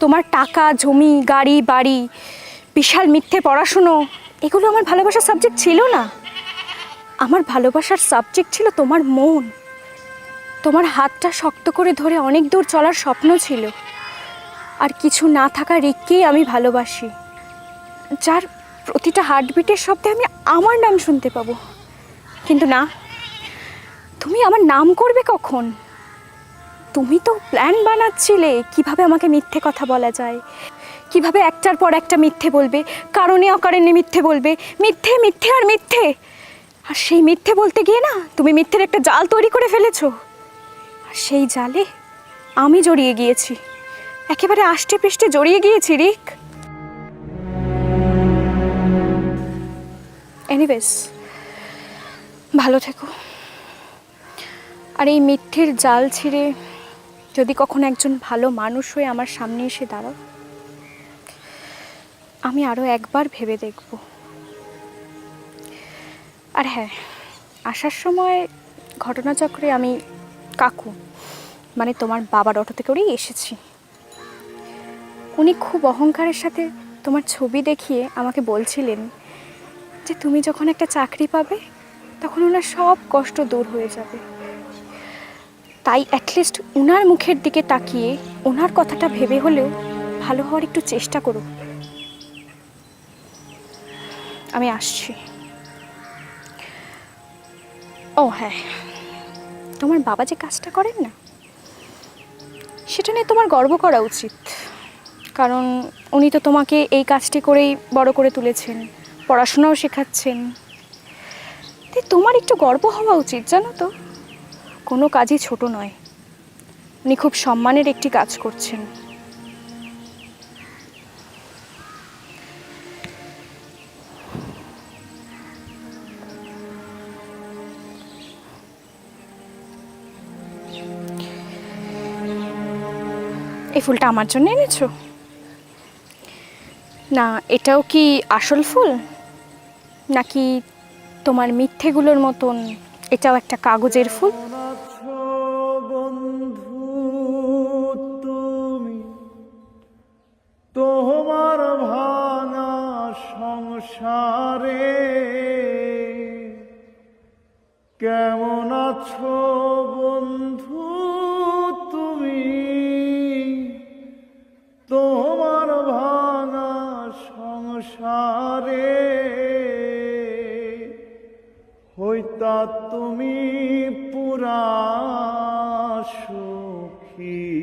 তোমার টাকা, জমি, গাড়ি, বাড়ি, বিশাল মিথ্যে পড়াশুনো, এগুলো আমার ভালোবাসার সাবজেক্ট ছিল না। আমার ভালোবাসার সাবজেক্ট ছিল তোমার মন। তোমার হাতটা শক্ত করে ধরে অনেক দূর চলার স্বপ্ন ছিল। আর কিছু না থাকা রেখেই আমি ভালোবাসি। যার প্রতিটা হার্টবিটের শব্দে আমি আমার নাম শুনতে পাবো। কিন্তু না, তুমি আমার নাম করবে কখন? তুমি তো প্ল্যান বানাচ্ছিলে। কীভাবে আমাকে মিথ্যে কথা বলা যায়? কীভাবে একটার পর একটা মিথ্যে বলবে? কারণে অকারণে মিথ্যে বলবে? মিথ্যে মিথ্যে আর মিথ্যে। আর সেই মিথ্যে বলতে গিয়ে না, তুমি মিথ্যের একটা জাল তৈরি করে ফেলেছো। আর সেই জালে আমি জড়িয়ে গিয়েছি। একেবারে আষ্টে পৃষ্ঠে জড়িয়ে গিয়েছি, রিক। এনিওয়েজ ভালো থেকো। আর এই মিথ্যের জাল ছিঁড়ে যদি কখনো একজন ভালো মানুষ হয়ে আমার সামনে এসে দাঁড়াও, আমি আরও একবার ভেবে দেখব। আর হ্যাঁ আসার সময় ঘটনাচক্রে আমি কাকু মানে তোমার বাবার অটোতে করেই এসেছি। উনি খুব অহংকারের সাথে তোমার ছবি দেখিয়ে আমাকে বলছিলেন যে, তুমি যখন একটা চাকরি পাবে, তখন ওনার সব কষ্ট দূর হয়ে যাবে। তাই অ্যাটলিস্ট ওনার মুখের দিকে তাকিয়ে ওনার কথাটা ভেবে হলেও ভালো হওয়ার একটু চেষ্টা করো আমি আসছি। ও হ্যাঁ। তোমার বাবা যে কাজটা করেন না? সেটা নিয়ে তোমার গর্ব করা উচিত। কারণ উনি তো তোমাকে এই কাজটি করেই বড় করে তুলেছেন, পড়াশোনাও শেখাচ্ছেন। তোমার একটু গর্ব হওয়া উচিত, জানো তো? কোনো কাজই ছোট নয়। উনি খুব সম্মানের একটি কাজ করছেন। এই ফুলটা আমার জন্য এনেছো? না, এটাও কি আসল ফুল? নাকি তোমার মিথ্যেগুলোর মতন এটাও একটা কাগজের ফুল। তোমার ভাঙা সংসারে কেমন আছো বন্ধু তুমি? তোমার ভাঙা সংসার তা তুমি পুরা সুখী।